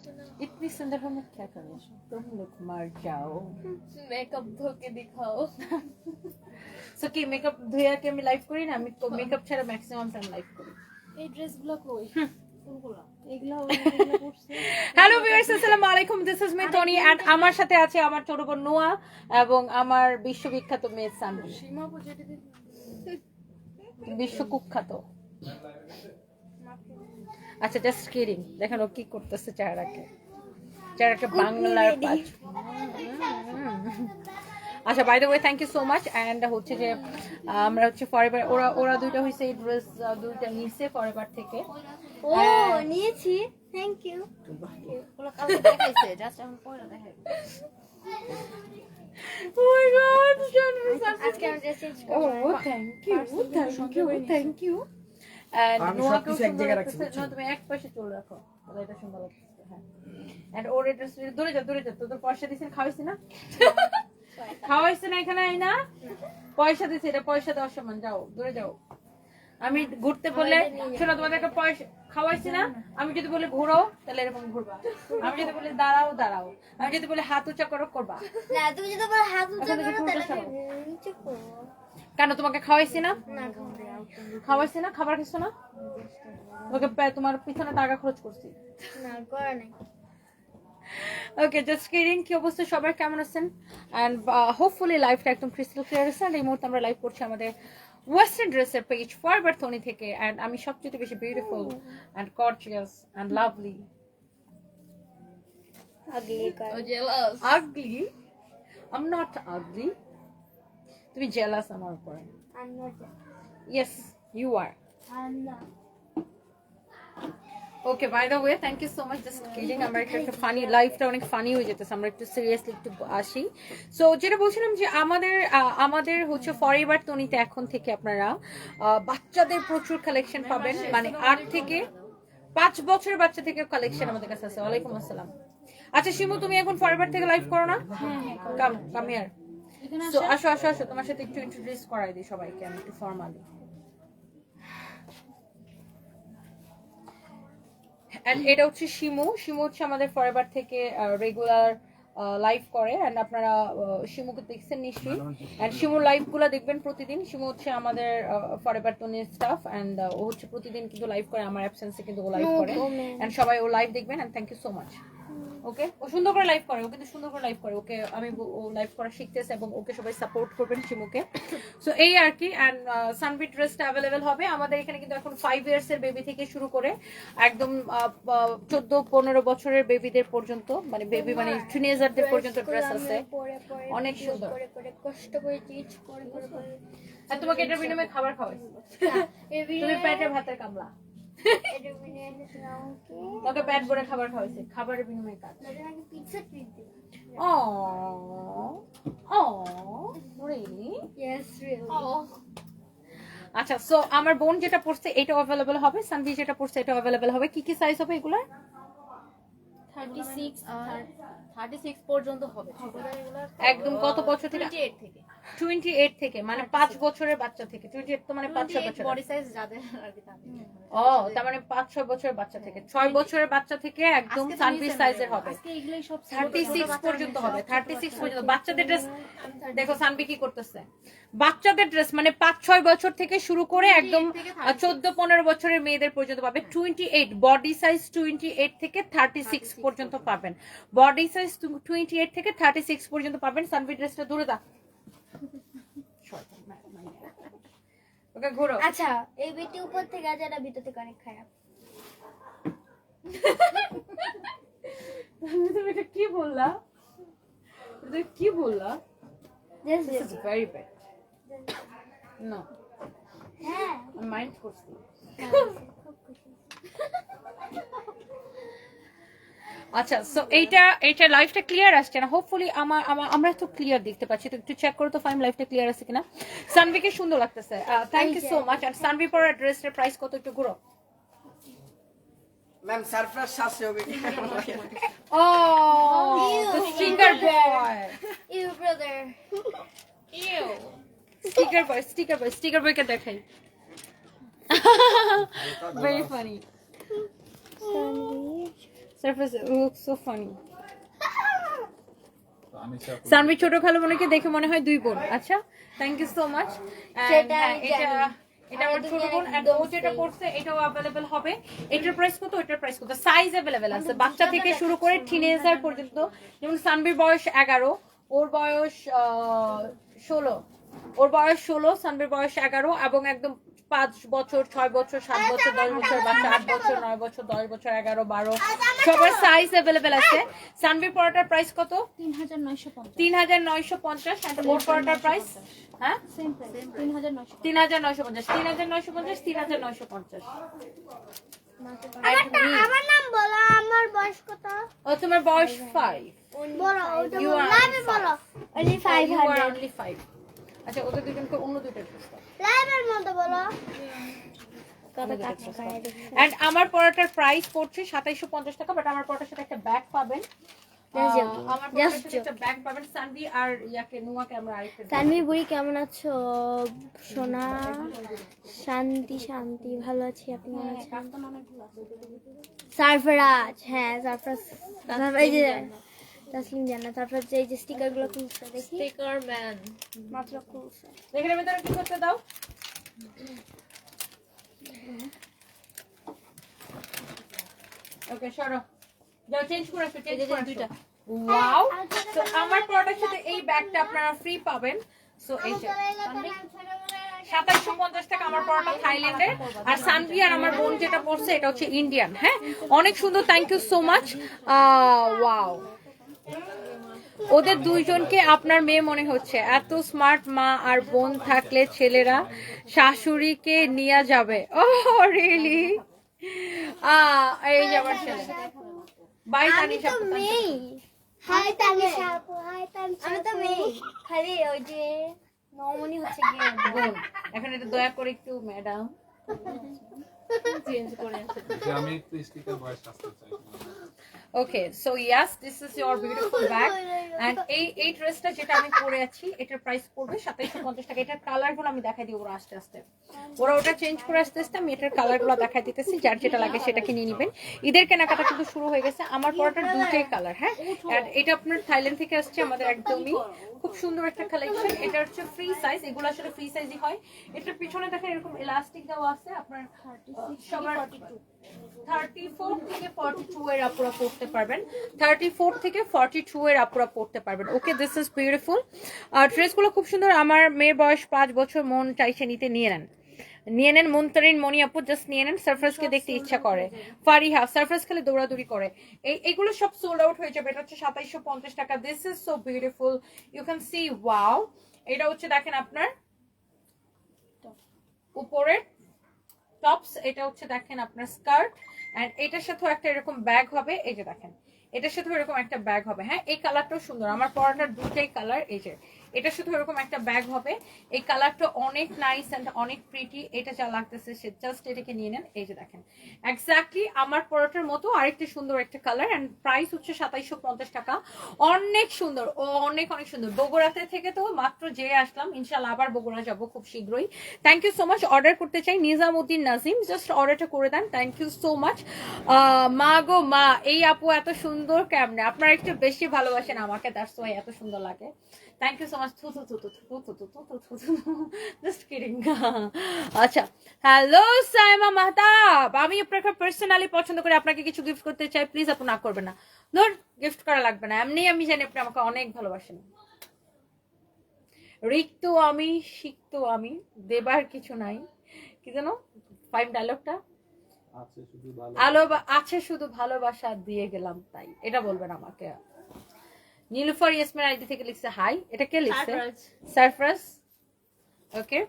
इतनी सुंदर हो मैं क्या करूँ तुम लोग मर जाओ মেকআপ ধোকে দেখাও সো কি মেকআপ ধুয়ে কি আমি লাইভ করি না আমি তো মেকআপ ছাড়া ম্যাক্সিমাম টাইম লাইভ করি এই ড্রেসগুলো কই কোনগুলো এগুলো হ্যালো ভিউয়ার্স আসসালামু আলাইকুম this is Mr Tony and আমার সাথে আছে আমার ছোট বোন নোয়া এবং আমার বিশ্ববিখ্যাত মেয়ে সানভি সীমা পুজোটি বিশ্ব কুখ্যাত আচ্ছা জাস্ট কিডিং দেখেন ও কি করতেছে চেহারাকে। চেহারাকে বাংলার পাঁচ। আচ্ছা by the way thank you so much and হচ্ছে যে আমরা হচ্ছে ফরএভার ওরা ওরা দুইটা হয়েছে এই ড্রেস দুইটা নিছে ফরএভার থেকে। ও নিয়েছি। Thank you Oh my god, Oh, thank you, thank you, thank you. And আমি নোয়াকেও সুন্দর লাগতেছে। বুঝছ? তুমি এক পাশে চুল রাখো তাহলে এটা সুন্দর লাগতেছে, হ্যাঁ। And ওর এটা দূরে যা, দূরে যা। তোদের পয়সা দিছে, খাওয়াইছি না? খাওয়াইছে না এখানে আই না? পয়সা দিছে, এটা পয়সা দেওয়ার সমান, যাও, দূরে যাও। আমি ঘুরতে বললে শোনো তোমাদেরকে পয়সা খাওয়াইছি না আমি যদি বলি ঘুরো তাহলে এরকম ঘুরবা আমি যদি বলি দাঁড়াও দাঁড়াও আমি যদি বলি হাত উঁচা করো করবা না তুমি যদি হাত উঁচা করো তাহলে নিচে করব কেন তোমাকে খাওয়াইছি না? খাওয়াইছি না? খাবার কিছু না? পে- তোমার পিছনে টাকা খরচ করছি। না করা নাই। ওকে জাস্ট কিডিং কি অবস্থা? সবাই কেমন আছেন? অ্যান্ড হোপফুলি লাইফটা একদম ক্রিস্টাল ক্লিয়ার আছে and এই মুহূর্তে আমরা লাইভ করছি আমাদের ওয়েস্টার্ন ড্রেসের পেজ ফরবার থনি থেকে। অ্যান্ড আমি সবচেয়ে বেশি beautiful and gorgeous and lovely am not ugly তুমি জেলাস আমার উপরে। Yes you are okay by the way thank you so much just kidding আমরা একটু একটু ফানি লাইফটা অনেক ফানি হয়ে যেতেছে আমরা একটু সিরিয়াসলি একটু আসি। সো যেটা বলছিলাম যে আমাদের আমাদের হচ্ছে ফরএভার তনিতে এখন থেকে আপনারা বাচ্চাদের প্রচুর কালেকশন পাবেন। মানে আট থেকে পাঁচ বছরের বাচ্চা থেকে কালেকশন আমাদের কাছে আছে। ওয়ালাইকুম আসসালাম। আচ্ছা শিমু তুমি এখন ফরএভার থেকে লাইভ করো না? কাম কাম হিয়ার সো আসো আসো আসো তোমার সাথে একটু ইন্ট্রোডিউস করাই দিই সবাইকে আমি একটু ফর্মালি এটা হচ্ছে শিমু। শিমু হচ্ছে আমাদের ফরএভার থেকে রেগুলার লাইভ করে। এন্ড আপনারা শিমুকে দেখছেন নিশ্চয়ই। এন্ড শিমুর লাইভগুলো দেখবেন প্রতিদিন। শিমু হচ্ছে আমাদের ফরএভার তনির স্টাফ এন্ড ও হচ্ছে প্রতিদিন কিন্তু লাইভ করে। আমার অ্যাবসেন্সে কিন্তু ও লাইভ করে। এন্ড সবাই ও লাইভ দেখবেন। And thank you so much okay? ও সুন্দর করে লাইভ করে ও কিন্তু সুন্দর করে লাইভ করে। ওকে আমি ও লাইভ করা শিখতেছে এবং ওকে সবাই সাপোর্ট করবেন শিমুকে। সো এই আর কি অ্যান্ড সানবি ড্রেসটা অ্যাভেলেবেল হবে। আমাদের এখানে কিন্তু এখন ফাইভ ইয়ার্স এর বেবি থেকে শুরু করে একদম চোদ্দ পনেরো বছরের বেবিদের পর্যন্ত মানে বেবি মানে টিনেজারদের পর্যন্ত ড্রেস আছে। অনেক সুন্দর। কষ্ট করে চিজ করে তোমাকে এটার বিনিময়ে খাবার খাওয়াইছি তুমি পেটে ভাতের কামলা। তোকে পেট ভরে খাবার খাওয়াইছি খাবারের বিনিময়ে কাজ। Pizza treat? ইয়েস রিয়েলি আচ্ছা সো আমার বোন যেটা পড়ছে এটা অ্যাভেলেবল হবে। সানভি যেটা পড়ছে এটা অ্যাভেলেবল হবে। কি কি সাইজ হবে এগুলো থার্টি সিক্স থার্টি সিক্স পর্যন্ত হবে। একদম কত বছর থেকে? টোয়েন্টি এইট থেকে। টোয়েন্টি এইট থেকে মানে পাঁচ বছরের বাচ্চা থেকে টোয়েন্টি এইট তো মানে পাঁচ ছয় বছর বডি সাইজ যাদের আর কি ও তার মানে পাঁচ ছয় বছরের বাচ্চা থেকে। ছয় বছরের বাচ্চা থেকে একদম সাইজের হবে। আজকে এগুলোই সব ছিল। থার্টি ছোট সিক্স বাচ্চারা পর্যন্ত হবে সব থার্টি ছোট সিক্স ছোট পর্যন্ত। বাচ্চাদের ড্রেস দেখো সানবি কি করতেছে? বাচ্চাদের ড্রেস মানে পাঁচ ছয় বছর থেকে শুরু করে একদম থেকে চোদ্দ পনেরো বছরের মেয়েদের পর্যন্ত পাবে। Twenty eight body size twenty eight থেকে থার্টি সিক্স পর্যন্ত পাবেন। বডি সাইজ টোয়েন্টি এইট থেকে থার্টি সিক্স পর্যন্ত পাবেন। সানবি ড্রেসটা দূরে দা ওকে ঘোরো। আচ্ছা এই বেটি উপর থেকে আছে এটা ভিতর থেকে অনেক খারাপ। তুমি এটা কি বললা? এটা কি বললা? This. Is very bad no হ্যাঁ। মাইন্ড করছি। আচ্ছা সো এইটা এইটা লাইফটা ক্লিয়ার আসছে না? হোপফুলি আমার আমার আমরা তো ক্লিয়ার দেখতে পাচ্ছি। তো একটু চেক করো তো ফাইম লাইফটা ক্লিয়ার আছে কিনা? সানভিকে সুন্দর লাগতেছে। থ্যাংক ইউ সো মাচ আর সানভি পরা ড্রেসের প্রাইস কত একটু ঘুরো? ম্যাম সারপ্রাইজ শাস্তি হবে ও the sticker boy you brother sticker boy sticker boy sticker বয়কে দেখাই। Very funny surface look so funny Sanvi ছোট খালো বোনকে দেখে মনে হয় দুই বোন। আচ্ছা থ্যাংক ইউ সো মাচ এটা এটা আমার ছোট বোন and ও যেটা পড়ছে এটাও অ্যাভেলেবেল হবে। এটার প্রাইস কত? এটার প্রাইস কত? সাইজ অ্যাভেলেবেল আছে। বাচ্চা থেকে শুরু করে টিনেজার পর্যন্ত। যেমন সানভির বয়স এগারো ওর বয়স ষোলো। ওর বয়স ষোলো সানভির বয়স এগারো এবং একদম পাঁচ বছর ছয় বছর সাত বছর দশ বছর বাচ্চা আট বছর নয় বছর দশ বছর এগারো বারো সবার সাইজ অ্যাভেলেবেল আছে। সানভির পরোটার প্রাইস কত? তিন হাজার নয়শো পঞ্চাশ। তিন হাজার নয়শো পঞ্চাশ ওর পরোটার প্রাইস হ্যাঁ? তিন হাজার নয়শো তিন হাজার নয়শো পঞ্চাশ তিন হাজার নয়শো পঞ্চাশ তিন হাজার নয়শো পঞ্চাশ। আমার নাম বলো আমার বয়স কত? ও তোমার বয়স ফাইভ বলো 500 অনলি ফাইভ আচ্ছা ওদের দুজনকে অন্য দুইটা লাইভের মধ্যে বলো। এন্ড আমার পরোটার প্রাইস পড়ছে সাতাইশো পঞ্চাশ টাকা বাট আমার পরোটার সাথে একটা ব্যাগ পাবেন। তানভীর বুড়ি কেমন আছো? সোনা শান্তি শান্তি ভালো আছি আপনি হ্যাঁ, সারফরাজ হ্যাঁ সারফরাজ তাসলিম জানা তারপর যে এই যে স্টিকারগুলো খুলছে দেখি। স্টিকার ম্যান মাত্র খুলছে। দেখে নেবে তারা কি করতে দাও? ওকে সরো। যাও চেঞ্জ করে আসো চেঞ্জ করে দুইটা। ওয়াও তো আমার প্রোডাক্টের সাথে এই ব্যাগটা আপনারা ফ্রি পাবেন। সো এই যে। সাতাশশো পঞ্চাশ টাকা আমার পড়াটা থাইল্যান্ডের আর সানভি আর আমার বোন যেটা পড়ছে এটা হচ্ছে ইন্ডিয়ান হ্যাঁ? অনেক সুন্দর thank you so much wow ওদের দুইজনকে আপনার মেয়ে মনে হচ্ছে। এত স্মার্ট মা আর বোন থাকলে ছেলেরা শাশুড়িকে নিয়ে যাবে। ও রিয়েলি এই যে আমার ছেলে। বাই মেয়ে। হাই তানিশা। হাই তানিশা আমি তো মেয়ে। খালি ওই যে নমনি হচ্ছে গিয়ে বোন এখন এটা দয়া করে একটু ম্যাডাম চেঞ্জ করে আমি একটু স্টিকের বয়স আসতে চাই। Okay so yes this is your beautiful bag and এই এই ড্রেসটা যেটা আমি পরে আছি এটার প্রাইস পড়বে সাতাইশো পঞ্চাশ টাকা। এটার কালারগুলো আমি দেখাই দিই ওরা আস্তে আস্তে। ওরা ওটা চেঞ্জ করে আস্তে আস্তে আমি এটার কালারগুলো দেখাই দিতেছি যার যেটা লাগে সেটা কিনে নিবেন। ঈদের কেনাকাটা কিন্তু শুরু হয়ে গেছে। আমার পরাটার দুইটাই কালার হ্যাঁ? আর এটা আপনার থাইল্যান্ড থেকে আসছে আমাদের একদমই খুব সুন্দর একটা কালেকশন এটা হচ্ছে ফ্রি সাইজ এগুলো আসলে ফ্রি সাইজই হয়। এটার পিছনে দেখেন এরকম ইলাস্টিক দেওয়া আছে আপনার সবার থার্টি ফোর থেকে ফর্টি টু এর আপুরা পড়তে পারবেন। থার্টি ফোর থেকে ফর্টি টু এর আপুরা পড়তে পারবেন। ওকে দিস ইজ বিউটিফুল আর ড্রেসগুলো খুব সুন্দর। আমার মেয়ের বয়স পাঁচ বছর। মন চাইছে নিতে নিয়ে নেন। নিয়ে নেন মনি আপু জাস্ট নিয়ে নেন। সারফাসকে দেখতে ইচ্ছা করে। ফারিহা সারফাস খালি দৌড়াদৌড়ি করে। এই এগুলো সব সোল্ড আউট হয়ে যাবে। এটা হচ্ছে সাতাইশশো পঞ্চাশ টাকা। This is so beautiful you can see wow এটা হচ্ছে দেখেন আপনার উপরের টপস এটা হচ্ছে দেখেন আপনার স্কার্ট এন্ড এটার সাথেও একটা এরকম ব্যাগ হবে, এই যে দেখেন, এটার সাথেও এরকম একটা ব্যাগ হবে হ্যাঁ? এই কালারটাও সুন্দর, আমার পরাটার দুটাই কালার এই যে এটার সাথে এরকম একটা ব্যাগ হবে। এই কালারটা অনেক নাইস অ্যান্ড অনেক প্রিটি এটা যা লাগতেছে সে জাস্ট এটাকে নিয়ে নেন, এই যে দেখেন। এক্স্যাক্টলি আমার পরোটার মতো আরেকটা সুন্দর একটা কালার অ্যান্ড প্রাইস হচ্ছে সাতাইশশো পঞ্চাশ টাকা। অনেক সুন্দর, ও অনেক অনেক সুন্দর। বগুড়াতে থেকে তো মাত্র যে আসলাম। ইনশাল্লাহ আবার বগুড়া যাব খুব শীঘ্রই। Thank you so much order করতে চাই নিজামুদ্দিন নাজিম জাস্ট অর্ডারটা করে দেন। থ্যাংক ইউ সো মাচ মা গো, মা, এই আপু এত সুন্দর কেমনে আপনারা একটু বেশি ভালোবাসেন আমাকে দ্যাটস ওয়াই এত সুন্দর লাগে। থ্যাংক ইউ সো মাচ থু থু থু থু থু থু থু থু থু থু জাস্ট কিডিং আচ্ছা। হ্যালো সাইমা মাহতাব আমি আপনাকে পার্সোনালি পছন্দ করে আপনাকে কিছু গিফট করতে চাই প্লিজ আপনি না করবেন না। ধর গিফট করা লাগবে না। এমনি আমি জানি আপনি আমাকে অনেক ভালোবাসেন। রিক্ত আমি শিখতো আমি দেবার কিছু নাই। কি জানো? ফাইভ ডায়লগটা আছে শুধু ভালো আলো আছে শুধু ভালোবাসা দিয়ে গেলাম তাই। এটা বলবেন আমাকে। নীলুফার ইসমের আইডি থেকে লিখছে হাই এটা কে লিখছে? সারফরাজ ওকে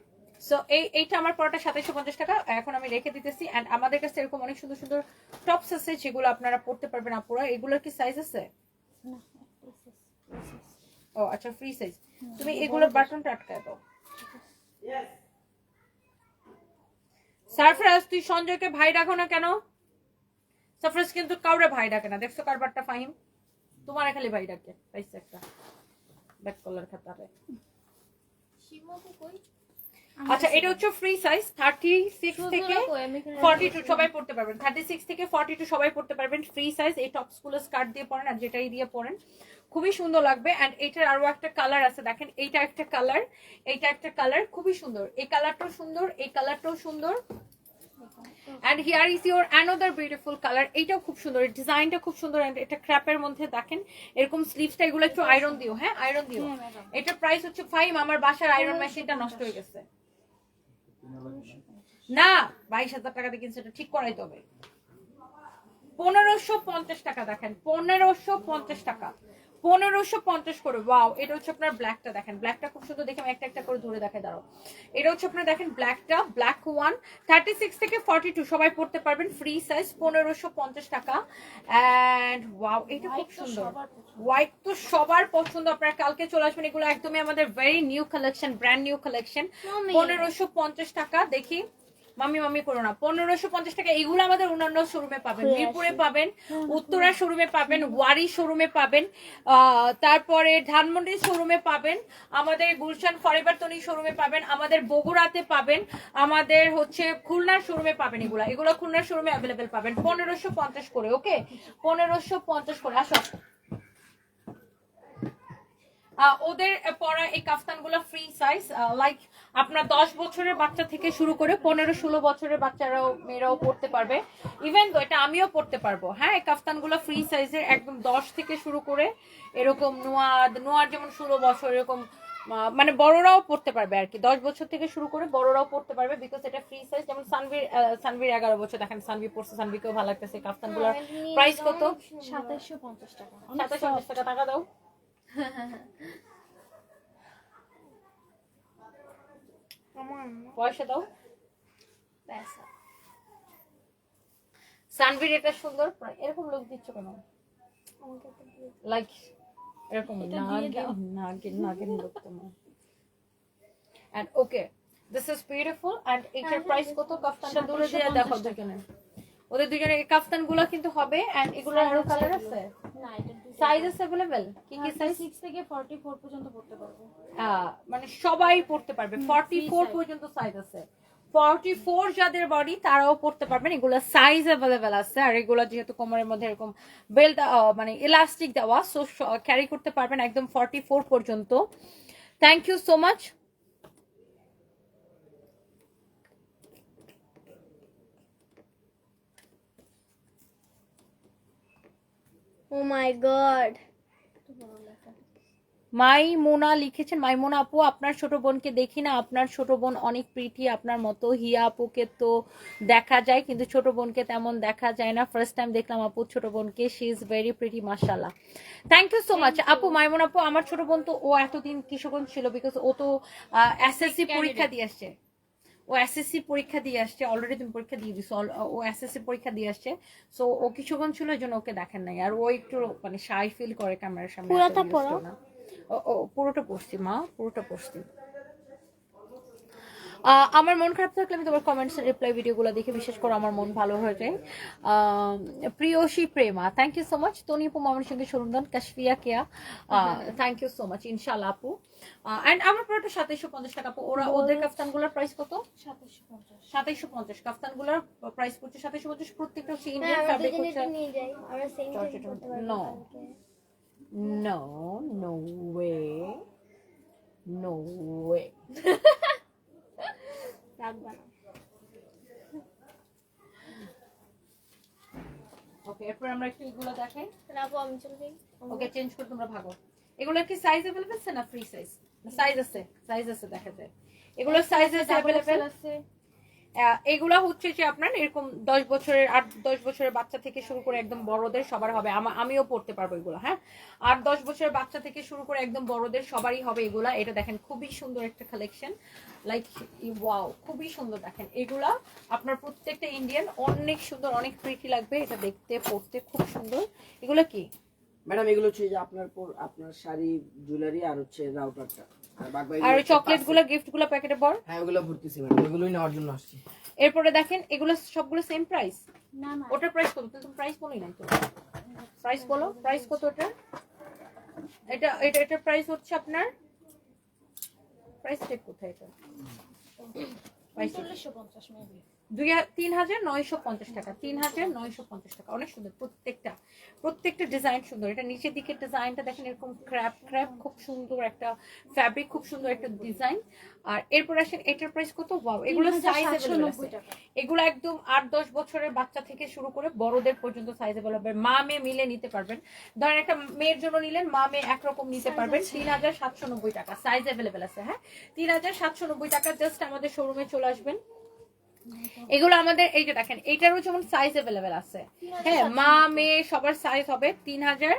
সো এই এইটা আমার পরোটা সাতাইশো পঞ্চাশ টাকা। এখন আমি রেখে দিতেছি। এন্ড আমাদের কাছে এরকম অনেক সুন্দর সুন্দর টপস আছে যেগুলো আপনারা পড়তে পারবেন আপুরা। এগুলোর কি সাইজ আছে? ও আচ্ছা ফ্রি সাইজ তুমি এগুলো বাটনটা আটকায় দাও। সারফরাজ তুই সঞ্জয়কে ভাই ডাকো না কেন? সারফরাজ কিন্তু কাউরে ভাই ডাকে না। দেখছ কারবারটা ফাহিম? তোমার খালি ভাই ডাকে পাইছে একটা ব্যাক কলার খাতারে। আচ্ছা এটা হচ্ছে ফ্রি সাইজ থার্টি সিক্স থেকে ফর্টি টু সবাই পড়তে পারবেন। থার্টি সিক্স থেকে ফর্টি টু সবাই পড়তে পারবেন ফ্রি সাইজ এই টপসগুলো স্কার্ট দিয়ে পরেন আর যেটাই দিয়ে পরেন খুবই সুন্দর লাগবে এন্ড এটার আরও একটা কালার আছে দেখেন এইটা একটা কালার এইটা একটা কালার খুবই সুন্দর। এই কালারটাও সুন্দর এই কালারটাও সুন্দর। And here is your another beautiful colour এইটাও খুব সুন্দর। ডিজাইনটা খুব সুন্দর অ্যান্ড এটা ক্র্যাপের মধ্যে দেখেন। এরকম স্লিভসটা এগুলো একটু আয়রন দিও হ্যাঁ? আয়রন দিও। এটা প্রাইস হচ্ছে ফাইভ আমার বাসার আয়রন মেশিনটা নষ্ট হয়ে গেছে। না বাইশ হাজার টাকা দিয়ে কিনছে এটা ঠিক করাই তবে পনেরোশো পঞ্চাশ টাকা দেখেন পনেরোশো পঞ্চাশ টাকা। পনেরোশো পঞ্চাশ করে ওয়াও এটা হচ্ছে আপনার ব্ল্যাকটা দেখেন। ব্ল্যাকটা খুব সুন্দর দেখে আমি একটা একটা করে ধরে দেখাই দাঁড়াও। এটা হচ্ছে আপনার দেখেন ব্ল্যাকটা ব্ল্যাক ওয়ান থার্টি সিক্স থেকে ফর্টি টু সবাই পড়তে পারবেন ফ্রি সাইজ পনেরোশো পঞ্চাশ টাকা। অ্যান্ড ওয়াও এটা খুব সুন্দর। হোয়াইট তো সবার পছন্দ আপনারা কালকে চলে আসবেন এগুলো একদমই আমাদের very new collection brand new collection পনেরোশো পঞ্চাশ টাকা দেখি। মামি মামি করো না। পনেরোশো পঞ্চাশ টাকা এগুলো আমাদের অন্যান্য শোরুমে পাবেন। মিরপুরে পাবেন উত্তরা শোরুমে পাবেন ওয়ারি শোরুমে পাবেন আহ, তারপরে ধানমন্ডি শোরুমে পাবেন আমাদের গুলশান ফরেভার তনি শোরুমে পাবেন আমাদের বগুড়াতে পাবেন আমাদের হচ্ছে খুলনার শোরুমে পাবেন এগুলা। এগুলো খুলনার শোরুমে অ্যাভেলেবেল পাবেন। পনেরোশো পঞ্চাশ করে ওকে পনেরোশো পঞ্চাশ করে। আসো। ওদের পরা এই কাফতানগুলো ফ্রি সাইজ লাইক আপনার দশ বছরের বাচ্চা থেকে শুরু করে পনেরো ষোলো বছরের বাচ্চারাও মেয়েরাও পড়তে পারবে। ইভেন তো এটা আমিও পড়তে পারব হ্যাঁ এই কাফতানগুলো ফ্রি সাইজের একদম দশ থেকে শুরু করে এরকম নোয়াদ নোয়ার যেমন ষোলো বছর এরকম মানে বড়রাও পড়তে পারবে আর কি। দশ বছর থেকে শুরু করে বড়রাও পড়তে পারবে বিকজ এটা ফ্রি সাইজ যেমন সানভির সানভির এগারো বছর দেখেন সানভি পড়ছে সানভিকেও ভালো লাগতেছে কাফতানগুলোর প্রাইস কত? সাতাইশশো পঞ্চাশ টাকা। সাতাশ পঞ্চাশ টাকা টাকা দাও। পয়সা দাও। পয়সা সানভির এটা সুন্দর এরকম লোক দিচ্ছ কেন? লাইক এরকম নাগিন নাগিন নাগিন লোক তোমার। And okay this is beautiful and এটার প্রাইস কত? কাফতানটা দূরে দিয়ে দেখো দুজনে। ওদের দুজনের এই কাফতানগুলো কিন্তু হবে এন্ড এগুলো আরও কালার আছে? না এটা সাইজ আছে अवेलेबल কি কি সাইজ সিক্স থেকে ফর্টি ফোর পর্যন্ত পড়তে পারবো মানে সবাই পড়তে পারবে ফর্টি ফোর পর্যন্ত সাইজ আছে ফর্টি ফোর যাদের বডি তারাও পড়তে পারবেন এগুলো সাইজ অ্যাভেলেবেল আছে আর এগুলো যেহেতু কোমরের মধ্যে এরকম বেল্ট মানে ইলাস্টিক দেওয়া সো ক্যারি করতে পারবেন একদম ফর্টি ফোর পর্যন্ত thank you so much oh my god my Mona লিখেছেন মাই মোনা আপু আপনার ছোট বোনকে দেখি না। আপনার ছোট বোন অনেক প্রিটি আপনার মতো। হিয়া আপুকে তো দেখা যায় কিন্তু ছোট বোনকে তেমন দেখা যায় না। ফার্স্ট টাইম দেখলাম আপু ছোট বোনকে। শি ইজ ভেরি প্রিটি মাশাল্লাহ থ্যাংক ইউ সো মাচ আপু মাইমুন আপু আমার ছোট বোন তো ও এতদিন কিশোরগঞ্জ ছিল বিকজ ও তো এসএসসি পরীক্ষা দিয়ে আসছে। ও এসএসসি পরীক্ষা দিয়ে আসছে অলরেডি তুমি পরীক্ষা দিয়ে দিছো ও এসএসসি পরীক্ষা দিয়ে আসছে সো ও কিছুক্ষণ ছিল জন্য ওকে দেখেন নাই আর ও একটু মানে শাই ফিল করে ক্যামেরার সামনে পুরোটা পড়ো। ও পুরোটা পড়ছি মা পুরোটা পড়ছি আমার মন খারাপ থাকলে আমি তোমার কমেন্টস রিপ্লাই ভিডিওগুলো দেখে বিশেষ করে আমার মন ভালো হয়ে যায়। Priyoshi Prema thank you so much Tony আপু মামার সঙ্গে সরুন্দন Kashfia Keya. Thank you so much ইনশাল্লাহ আপু। অ্যান্ড আমার পুরোটা সাতাইশো পঞ্চাশ টাকা আপু। ওরা ওদের কাফতানগুলোর প্রাইস কত? সাতাইশো পঞ্চাশ। কাফতানগুলোর প্রাইস পড়ছে সাতাইশো পঞ্চাশ প্রত্যেকটা হচ্ছে ইন্ডিয়ান ফ্যাব্রিক হচ্ছে একটু নিয়ে যাই আমরা সেম Georgette সেম করতে পারব No. কালকে। No, no way. No way. রাখবা না ওকে এরপর আমরা একটু এগুলো দেখাই রাখবো আমি চলে যাই ওকে চেঞ্জ করে তোমরা ভাগো এগুলো কি সাইজ अवेलेबल আছে না ফ্রি সাইজ সাইজ আছে সাইজ আছে দেখা যায় এগুলো সাইজ আছে अवेलेबल আছে আহ, এগুলা হচ্ছে যে আপনার এরকম দশ বছরের, আট, দশ বছরের বাচ্চা থেকে শুরু করে একদম বড়দের সবার হবে। আমিও পড়তে পারব এগুলো হ্যাঁ? আট দশ বছরের বাচ্চা থেকে শুরু করে একদম বড়দের সবারই হবে এগুলা। এটা দেখেন, খুবই সুন্দর একটা কালেকশন লাইক ওয়াও খুবই সুন্দর দেখেন। এগুলা আপনার প্রত্যেকটা ইন্ডিয়ান অনেক সুন্দর, অনেক প্রিটি লাগবে। এটা দেখতে, পড়তে খুব সুন্দর। এগুলো কি? ম্যাডাম, এগুলো হচ্ছে যে আপনার আপনার শাড়ি, জুয়েলারি আর হচ্ছে রাউটারটা। আর ওই চকলেটগুলো গিফটগুলো প্যাকেটে পর হ্যাঁ ওগুলো ভর্তিছি ম্যাডাম ওগুলোই নেওয়ার জন্য আসছি। এরপরে দেখেন এগুলো সবগুলো সেম প্রাইস না না। ওটার প্রাইস কত? তুমি প্রাইস বলোই নাই তো। প্রাইস বলো প্রাইস কত ওটা এটা এটা এটা প্রাইস হচ্ছে আপনার প্রাইস চেক কোথায় এটা? চল্লিশশো পঞ্চাশ মেবি দুই তিন হাজার নয়শো পঞ্চাশ টাকা তিন হাজার নয়শো পঞ্চাশ টাকা। অনেক সুন্দর প্রত্যেকটা প্রত্যেকটা ডিজাইন সুন্দর। এটা নিচের দিকের ডিজাইনটা দেখেন এরকম ক্র্যাপ ক্র্যাপ খুব সুন্দর একটা ফ্যাব্রিক খুব সুন্দর একটা ডিজাইন আর এরপর আসেন এটার প্রাইস কত? ওয়াও এগুলো সাইজ এগুলো একদম আট দশ বছরের বাচ্চা থেকে শুরু করে বড়দের পর্যন্ত সাইজেবল হবে। মা মেয়ে মিলে নিতে পারবেন। ধরেন একটা মেয়ের জন্য নিলেন মা মেয়ে একরকম নিতে পারবেন। তিন হাজার সাতশো নব্বই টাকা সাইজ অ্যাভেলেবেল আছে হ্যাঁ? তিন হাজার সাতশো নব্বই টাকা জাস্ট আমাদের শোরুমে চলে আসবেন। এগুলো আমাদের এই যে দেখেন এটারও যেমন সাইজ অ্যাভেলেবেল আছে। হ্যাঁ মা মেয়ে সবার সাইজ হবে তিন হাজার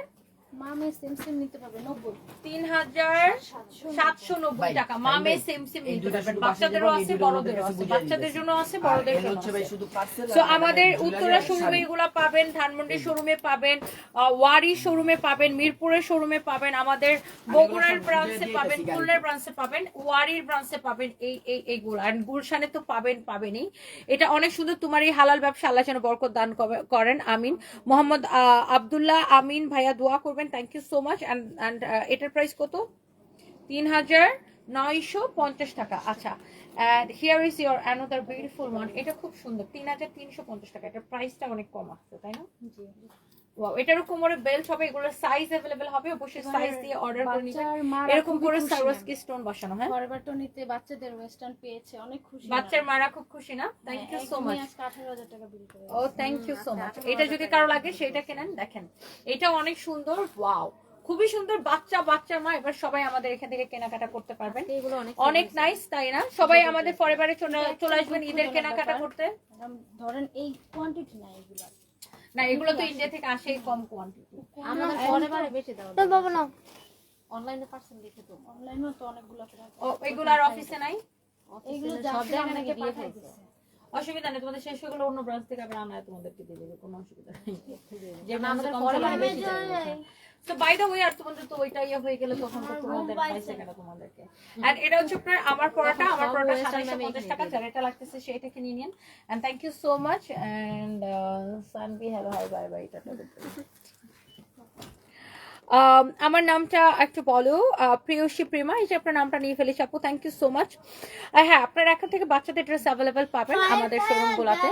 মা মেয়ে সেম সেম নিতে পারবে নব্বই। তিন হাজার সাতশো নব্বই ভাই, টাকা। মা ভাই, মেয়ে ভাই, সেম সেম নিতে পারবেন বাচ্চাদেরও আছে বড়দেরও আছে। বাচ্চাদের জন্য আছে বড়দের জন্য সো আমাদের উত্তরা শোরুমে। এগুলো পাবেন ধানমন্ডি শোরুমে পাবেন ওয়ারি শোরুমে পাবেন মিরপুরের শোরুমে পাবেন আমাদের বগুড়ার ব্রাঞ্চে পাবেন খুলনার ব্রাঞ্চে পাবেন ওয়ারির ব্রাঞ্চে পাবেন এই এই এইগুলো। আর গুলশানে তো পাবেন পাবেনই। এটা অনেক সুন্দর তোমার এই হালাল ব্যবসা আল্লাহ যেন বরকত দান করেন আমিন। মোহাম্মদ আহ, আব্দুল্লাহ আমিন ভাইয়া দোয়া করবেন। Thank you so much and এটার প্রাইস কত? তিন হাজার নয়শো পঞ্চাশ টাকা। আচ্ছা and here is your another beautiful one এটা খুব সুন্দর। তিন হাজার তিনশো পঞ্চাশ টাকা। এটার প্রাইসটা অনেক কম আসছে, তাই না? Wow, এটারও কোমরে বেল্ট হবে এগুলো সাইজ অ্যাভেলেবেল হবে অবশ্যই সাইজ দিয়ে অর্ডার করে নিবেন। এরকম করে সারোয়াসকি স্টোন বসানো হ্যাঁ? নিতে বাচ্চাদের ওয়েস্টার্ন পেয়েছে অনেক খুশি বাচ্চার মারা খুব খুশি না? থ্যাংক ইউ সো মাচ আজকে আঠারো হাজার টাকা বিল করে ও থ্যাংক ইউ সো মাচ এটা যদি কারও লাগে সেটা কেনেন? দেখেন এটা অনেক সুন্দর ওয়াও খুবই সুন্দর বাচ্চা বাচ্চার মা এবার সবাই আমাদের এখান থেকে কেনাকাটা করতে পারবেন। এগুলো অনেক অনেক নাইস তাই না? সবাই আমাদের পরিবারে চলে আসবেন ঈদের কেনাকাটা করতে। ধরেন এই কোয়ান্টিটি না এগুলো না এগুলো তো ইন্ডিয়া থেকে আসে কম কোয়ান্টিটি আমাদের ফরএভারে বেশি দাও তো বাবা না অনলাইনে পার্সেন্ট দেখে তো। অনলাইনেও তো অনেকগুলো এগুলো আর অফিসে নাই? এগুলো সব জায়গায় নাকি দিয়ে অসুবিধা নেই তোমাদের শেষ হয়ে গেলে অন্য ব্রাঞ্চ থেকে আবার আনায় তোমাদেরকে দিয়ে দেবে কোনো অসুবিধা নেই। যে আমাদের আমাদের বেশি তো বাই দ্য ওয়ে আর তোমাদের তো ওইটা ইয়ে হয়ে গেলে তখন তো তোমাদের পাইছে। কেন তোমাদেরকে। এন্ড এটা হচ্ছে আপনার আমার পড়াটা আমার পড়াটা পঞ্চাশ টাকা যার এটা লাগতেছে সেইটাকে নিয়ে নিন। And thank you so much Sanvi hello hi bye bye tata আমার নামটা একটু বলো প্রিয়সী প্রেমা এই যে আপনার নামটা নিয়ে ফেলেছি আপু থ্যাংক ইউ সো মাচ হ্যাঁ আপনার এখান থেকে বাচ্চাদের ড্রেস অ্যাভেলেবেল পাবেন আমাদের শোরুম গুলাতে।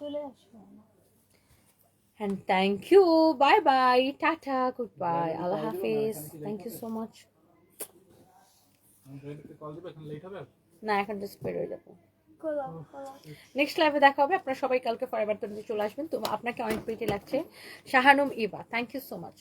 চলে আসবে। And thank you. Bye bye. Tata. Goodbye. Allah Hafiz. Thank you so much. Much না এখন জাস্ট বেরোয় যাব নেক্সট লাইভে দেখা হবে আপনারা সবাই কালকে ফরএভার চলে আসবেন তো আপনাকে অনেক প্রীতি লাগছে শাহানুম ইবা থ্যাংক ইউ সো মাচ